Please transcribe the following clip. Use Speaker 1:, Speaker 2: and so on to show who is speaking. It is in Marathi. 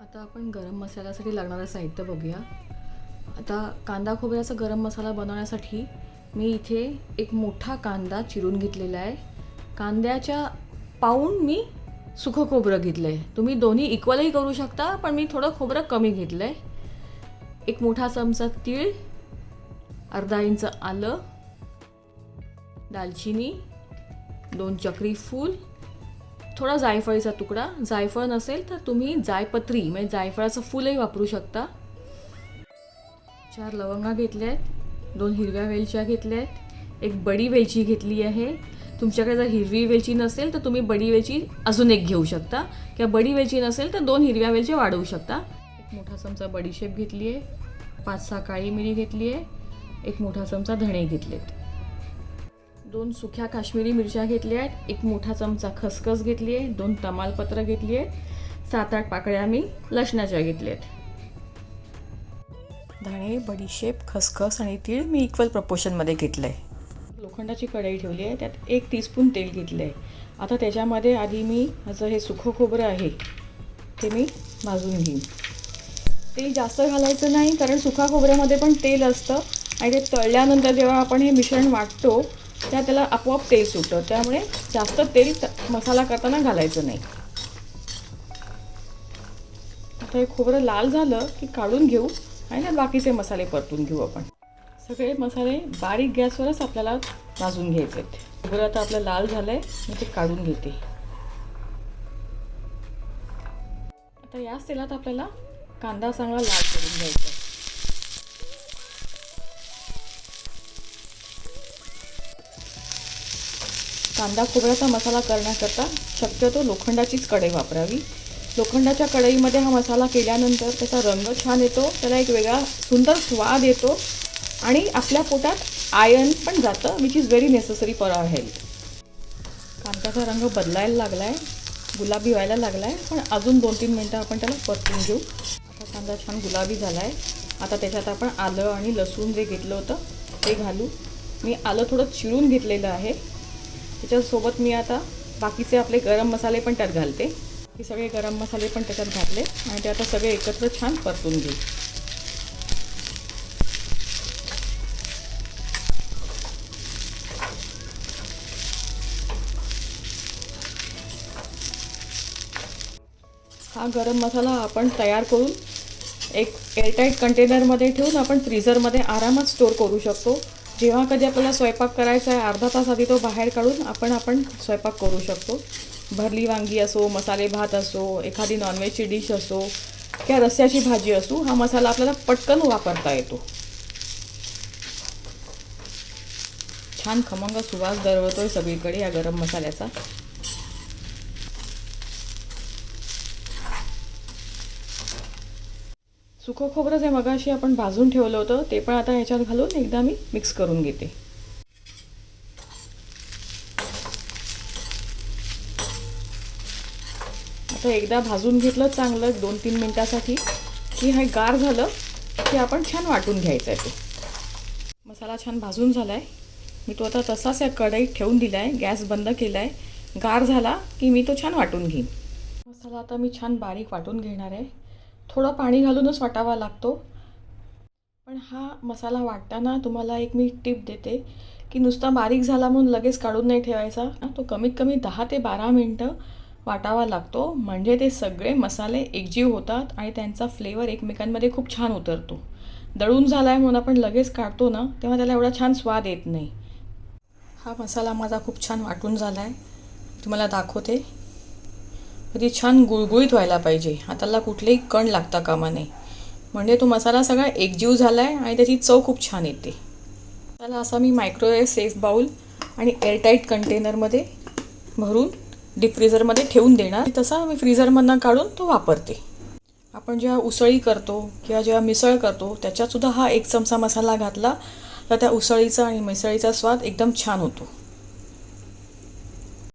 Speaker 1: आता आपण गरम मसाल्यासाठी लागणारं साहित्य बघूया. आता कांदा खोबऱ्याचा गरम मसाला बनवण्यासाठी मी इथे एक मोठा कांदा चिरून घेतलेला आहे. कांद्याच्या पाऊण मी सुखं खोबरं घेतलं आहे तुम्ही दोन्ही इक्वलही करू शकता पण मी थोडं खोबरं कमी घेतलं आहे एक मोठा चमचा तीळ अर्धा इंच आलं दालचिनी दोन चक्री फूल थोडा जायफळीचा तुकडा. जायफळ नसेल तर तुम्ही जायपत्री म्हणजे जायफळाचं फुलही वापरू शकता. चार लवंगा घेतल्या आहेत दोन हिरव्या वेलच्या घेतल्या आहेत एक बडी वेलची घेतली आहे. तुमच्याकडे जर हिरवी वेलची नसेल तर तुम्ही बडी वेलची अजून एक घेऊ शकता. किंवा बडी वेलची नसेल तर दोन हिरव्या वेलच्या वाढवू शकता. एक मोठा चमचा बडीशेप घेतली आहे. पाच सहा काळी मिरी घेतली आहे. एक मोठा चमचा धणे घेतलेत. दोन सुक्या काश्मीरी मिरच्या घेतल्या आहेत. एक मोठा चमचा खसखस घेतली आहे. दोन तमालपत्र घेतली आहे सात आठ पाकळ्या मी लसणाच्या घेतल्या आहेत. धणे बडीशेप खसखस आणि तीळ मी इक्वल प्रपोर्शनमध्ये घेतलं आहे लोखंडाची कढई ठेवली आहे. त्यात एक टीस्पून तेल घेतलं आहे आता त्याच्यामध्ये आधी मी माझं हे सुखं खोबरं आहे ते मी भाजून घेईन. तेल जास्त घालायचं नाही कारण सुका खोबऱ्यामध्ये पण तेल असतं आणि ते तळल्यानंतर जेव्हा आपण हे मिश्रण वाटतो त्या त्याला आपोआप तेल सुटतं. त्यामुळे जास्त तेल मसाला करताना घालायचं नाही. आता हे खोबरं लाल झालं की काढून घेऊ आणि ना बाकीचे मसाले परतून घेऊ आपण. सगळे मसाले बारीक गॅसवरच आपल्याला भाजून घ्यायचे आहेत. खोबरं आता आपलं लाल झालं आहे मी ते काढून घेते. आता याच तेलात आपल्याला कांदा चांगला लाल करून घ्यायचा कांदा खोबऱ्याचा मसाला करण्याकरता शक्यतो लोखंडाचीच कढई वापरावी. लोखंडाच्या कढईमध्ये हा मसाला केल्यानंतर त्याचा रंग छान येतो त्याला एक वेगळा सुंदर स्वाद येतो आणि आपल्या पोटात आयन पण जातं which is very necessary for our health कांद्याचा रंग बदलायला लागला आहे गुलाबी व्हायला लागला आहे पण अजून दोन तीन मिनटं आपण त्याला परतून घेऊ. आता कांदा छान गुलाबी झाला आहे आता त्याच्यात आपण आलं आणि लसूण जे घेतलं होतं ते घालू. मी आलं थोडं चिरून घेतलेलं आहे. त्याच्यासोबत मी आता बाकीचे आपले गरम मसाले पण त्यात घालते. हे सगळे गरम मसाले पण त्याच्यात घातले आणि ते आता सगळे एकत्र छान परतून घेऊ. हा गरम मसाला आपण तयार करून एक एअरटाईट कंटेनरमध्ये ठेवून आपण फ्रीझरमध्ये आरामात स्टोअर करू शकतो. जेव्हा कधी आपल्याला स्वयंपाक करायचा आहे अर्धा तास आधी तो बाहेर काढून आपण आपण स्वयंपाक करू शकतो. भरली वांगी असो मसाले भात असो एखादी नॉनव्हेजची डिश असो किंवा रस्स्याची भाजी असो हा मसाला आपल्याला पटकन वापरता येतो. छान खमंग सुवास दरवतो आहे सगळीकडे या गरम मसाल्याचा. सुकं खोबरं जे मगाशी आपण भाजून ठेवलं होतं ते पण आता ह्याच्यात घालून एकदा मी मिक्स करून घेते. आता एकदा भाजून घेतलं चांगलं दोन तीन मिनटासाठी. की हे गार झालं की आपण छान वाटून घ्यायचं आहे ते. मसाला छान भाजून झाला आहे मी तो आता तसाच या कढईत ठेवून दिला आहे गॅस बंद केला आहे गार झाला की मी तो छान वाटून घेईन. मसाला आता मी छान बारीक वाटून घेणार आहे. थोडं पाणी घालूनच वाटावा लागतो. पण हा मसाला वाटताना तुम्हाला एक मी टिप देते की नुसता बारीक झाला म्हणून लगेच काढून नाही ठेवायचा. तो कमीत कमी दहा ते बारा मिनटं वाटावा लागतो. म्हणजे ते सगळे मसाले एकजीव होतात आणि त्यांचा फ्लेवर एकमेकांमध्ये खूप छान उतरतो. दळून झाला आहे म्हणून आपण लगेच काढतो ना तेव्हा त्याला एवढा छान स्वाद येत नाही. हा मसाला माझा खूप छान वाटून झाला आहे तुम्हाला दाखवते. ती छान गुळगुळीत व्हायला पाहिजे. हाताला कुठलेही कण लागता कामा नये. म्हणजे तो मसाला सगळा एकजीव झाला आहे आणि त्याची चव खूप छान येते. त्याला असा मी मायक्रोवेव्ह सेफ बाऊल आणि एअरटाईट कंटेनरमध्ये भरून डीप फ्रीझरमध्ये ठेवून देणार. तसा मी फ्रीझरमधनं काढून तो वापरते. आपण जेव्हा उसळी करतो किंवा जेव्हा मिसळ करतो त्याच्यातसुद्धा हा एक चमचा मसाला घातला तर त्या उसळीचा आणि मिसळीचा स्वाद एकदम छान होतो.